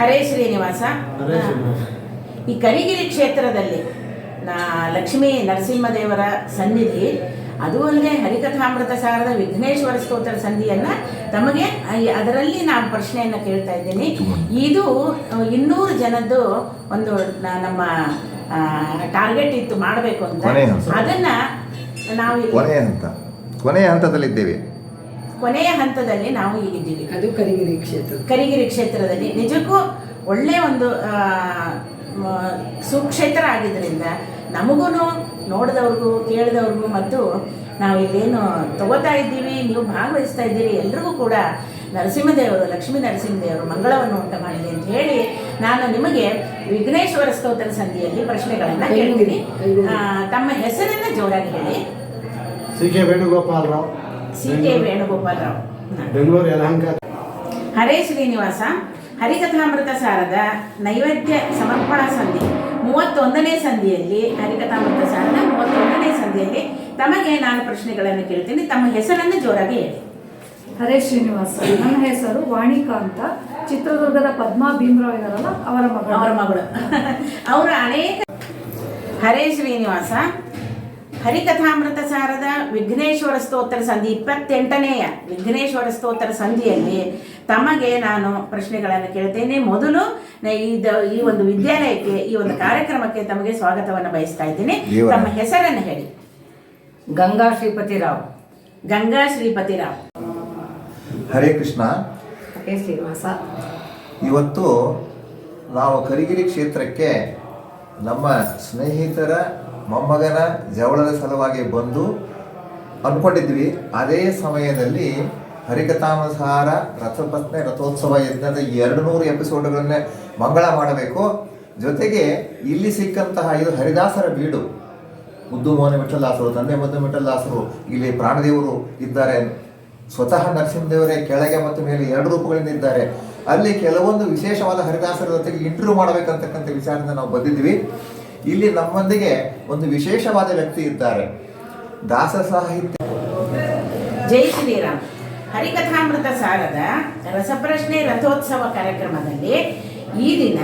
ಹರೇ ಶ್ರೀನಿವಾಸ. ಈ ಕರಿಗಿರಿ ಕ್ಷೇತ್ರದಲ್ಲಿ ನಾ ಲಕ್ಷ್ಮೀ ನರಸಿಂಹದೇವರ ಸನ್ನಿಧಿ ಅದು ಅಲ್ಲದೆ ಹರಿಕಥಾಮೃತ ಸಾರದ ವಿಘ್ನೇಶ್ವರ ಸ್ತೋತ್ರ ಸಂಧಿಯನ್ನ ತಮಗೆ ಅದರಲ್ಲಿ ನಾನು ಪ್ರಶ್ನೆಯನ್ನ ಕೇಳ್ತಾ ಇದ್ದೀನಿ. ಇದು ಇನ್ನೂರು ಜನದ್ದು ಒಂದು ನಮ್ಮ ಟಾರ್ಗೆಟ್ ಇತ್ತು ಮಾಡಬೇಕು ಅಂತ. ಅದನ್ನ ನಾವು ಕೊನೆಯ ಹಂತ. ಕೊನೆಯ ಹಂತದಲ್ಲಿದ್ದೇವೆ. ಕೊನೆಯ ಹಂತದಲ್ಲಿ ನಾವು ಈಗಿದ್ದೀವಿ ಅದು ಕರಿಗಿರಿ ಕ್ಷೇತ್ರ. ಕರಿಗಿರಿ ಕ್ಷೇತ್ರದಲ್ಲಿ ನಿಜಕ್ಕೂ ಒಳ್ಳೆ ಒಂದು ಸುಕ್ಷೇತ್ರ ಆಗಿದ್ದರಿಂದ ನಮಗೂ ನೋಡಿದವ್ರಿಗೂ ಕೇಳಿದವ್ರಿಗೂ ಮತ್ತು ನಾವು ಇಲ್ಲೇನು ತಗೋತಾ ಇದ್ದೀವಿ ನೀವು ಭಾಗವಹಿಸ್ತಾ ಇದ್ದೀರಿ ಎಲ್ರಿಗೂ ಕೂಡ ನರಸಿಂಹದೇವರು ಲಕ್ಷ್ಮೀ ನರಸಿಂಹದೇವರು ಮಂಗಳವನ್ನು ಉಂಟು ಮಾಡಿದೆ ಅಂತ ಹೇಳಿ ನಾನು ನಿಮಗೆ ವಿಘ್ನೇಶ್ವರ ಸ್ತೋತ್ರ ಸಂಧಿಯಲ್ಲಿ ಪ್ರಶ್ನೆಗಳನ್ನು ಕೇಳ್ತೀನಿ. ತಮ್ಮ ಹೆಸರನ್ನ ಜೋರಾಗಿ ಹೇಳಿ. C K Venugopal Rao. C K Venugopal Rao ಹ. ಬೆಂಗಳೂರು ಯಲಹಂಕ. ಹರೇ ಶ್ರೀನಿವಾಸ ಹರಿಕಥಾಮೃತ ಸಾರದ ನೈವೇದ್ಯ ಸಮರ್ಪಣಾ ಸಂಧಿ. ಮೂವತ್ತೊಂದನೇ ಸಂಧಿಯಲ್ಲಿ ಹರಿಕಥಾಮೃತ ಸಾರದ ಮೂವತ್ತೊಂದನೇ ಸಂಧಿಯಲ್ಲಿ ತಮಗೆ ನಾನು ಪ್ರಶ್ನೆಗಳನ್ನು ಕೇಳ್ತೀನಿ. ತಮ್ಮ ಹೆಸರನ್ನು ಜೋರಾಗಿ ಹೇಳಿ. ಹರೇ ಶ್ರೀನಿವಾಸ ನನ್ನ ಹೆಸರು ವಾಣಿಕಾ ಅಂತ. ಚಿತ್ರದುರ್ಗದ ಪದ್ಮಾ ಭೀಮರಾವ್ ಇದಾರಲ್ಲ ಅವರ ಮಗಳು. ಅವರ ಮಗಳು. ಅವರ ಅನೇಕ ಹರೇ ಶ್ರೀನಿವಾಸ ಹರಿಕಥಾಮೃತ ಸಾರದ ವಿಘ್ನೇಶ್ವರ ಸ್ತೋತ್ರ ಸಂಧಿ ಇಪ್ಪತ್ತೆಂಟನೆಯ ವಿಘ್ನೇಶ್ವರ ಸ್ತೋತ್ರ ಸಂಧಿಯಲ್ಲಿ ತಮಗೆ ನಾನು ಪ್ರಶ್ನೆಗಳನ್ನು ಕೇಳ್ತೇನೆ. ಮೊದಲು ಇದು ಈ ಒಂದು ವಿದ್ಯಾಲಯಕ್ಕೆ ಈ ಒಂದು ಕಾರ್ಯಕ್ರಮಕ್ಕೆ ತಮಗೆ ಸ್ವಾಗತವನ್ನು ಬಯಸ್ತಾ ಇದ್ದೀನಿ. ತಮ್ಮ ಹೆಸರನ್ನು ಹೇಳಿ. ಗಂಗಾ ಶ್ರೀಪತಿ ರಾವ್. ಗಂಗಾ ಶ್ರೀಪತಿರಾವ್ ಹರೇ ಕೃಷ್ಣ. ಶ್ರೀನಿವಾಸ. ಇವತ್ತು ನಾವು ಕರಿಗಿರಿ ಕ್ಷೇತ್ರಕ್ಕೆ ನಮ್ಮ ಸ್ನೇಹಿತರ ಮೊಮ್ಮಗನ ಜವಳದ ಸಲುವಾಗಿ ಬಂದು ಅಂದ್ಕೊಂಡಿದ್ವಿ. ಅದೇ ಸಮಯದಲ್ಲಿ ಹರಿಕಥಾಮಸಾರ ರಥಪತ್ನೆ ರಥೋತ್ಸವ ಯಜ್ಞದ ಎರಡು ನೂರು ಎಪಿಸೋಡ್ಗಳನ್ನೇ ಮಂಗಳ ಮಾಡಬೇಕು. ಜೊತೆಗೆ ಇಲ್ಲಿ ಸಿಕ್ಕಂತಹ ಇದು ಹರಿದಾಸರ ಬೀಡು. ಮುದ್ದು ಮೋಹನ ಮಿಠಲ್ದಾಸರು ತಂದೆ ಮುದ್ದು ಮಿಠಲ್ದಾಸರು ಇಲ್ಲಿ ಪ್ರಾಣದೇವರು ಇದ್ದಾರೆ. ಸ್ವತಃ ನರಸಿಂಹದೇವರೇ ಕೆಳಗೆ ಮತ್ತು ಮೇಲೆ ಎರಡು ರೂಪಗಳಿಂದ ಇದ್ದಾರೆ. ಅಲ್ಲಿ ಕೆಲವೊಂದು ವಿಶೇಷವಾದ ಹರಿದಾಸರ ಜೊತೆಗೆ ಇಂಟರ್ವ್ಯೂ ಮಾಡಬೇಕಂತಕ್ಕಂಥ ವಿಚಾರದಿಂದ ನಾವು ಬಂದಿದ್ವಿ ಇಲ್ಲಿ ನಮ್ಮೊಂದಿಗೆ ಒಂದು ವಿಶೇಷವಾದ ವ್ಯಕ್ತಿ ಇದ್ದಾರೆ. ದಾಸ ಸಾಹಿತ್ಯ. ಜೈ ಶ್ರೀರಾಮ್. ಹರಿಕಥಾಮೃತ ಸಾರದ ರಸಪ್ರಶ್ನೆ ರಥೋತ್ಸವ ಕಾರ್ಯಕ್ರಮದಲ್ಲಿ ಈ ದಿನ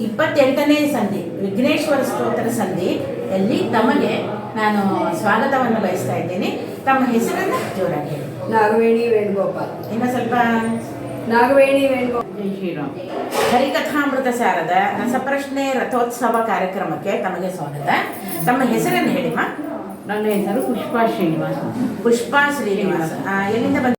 ಇಪ್ಪತ್ತೆಂಟನೇ ಸಂಧಿ ವಿಘ್ನೇಶ್ವರ ಸ್ತೋತ್ರ ಸಂಧಿ ಸಂಧಿಯಲ್ಲಿ ತಮಗೆ ನಾನು ಸ್ವಾಗತವನ್ನು ಬಯಸ್ತಾ ಇದ್ದೇನೆ. ತಮ್ಮ ಹೆಸರನ್ನು ಜೋರಾಗಿ ಹೇಳಿ. ನಾಗವೇಣಿ ವೇಣುಗೋಪಾಲ್. ಇನ್ನು ಸ್ವಲ್ಪ ನಾಗವೇಣಿ ವೇಣುಗೋಪಾಲ್ ಜೈ ಶ್ರೀರಾಮ್ ಹರಿಕಥಾಮೃತ ಸಾರದ ರಸಪ್ರಶ್ನೆ ರಥೋತ್ಸವ ಕಾರ್ಯಕ್ರಮಕ್ಕೆ ತಮಗೆ ಸ್ವಾಗತ. ತಮ್ಮ ಹೆಸರನ್ನು ಹೇಳಿಮ್ಮ ನನ್ನ ಹೆಸರು ಪುಷ್ಪಾ ಶ್ರೀನಿವಾಸ. ಪುಷ್ಪಾ ಶ್ರೀನಿವಾಸ. ಎಲ್ಲಿಂದ ಬಂದ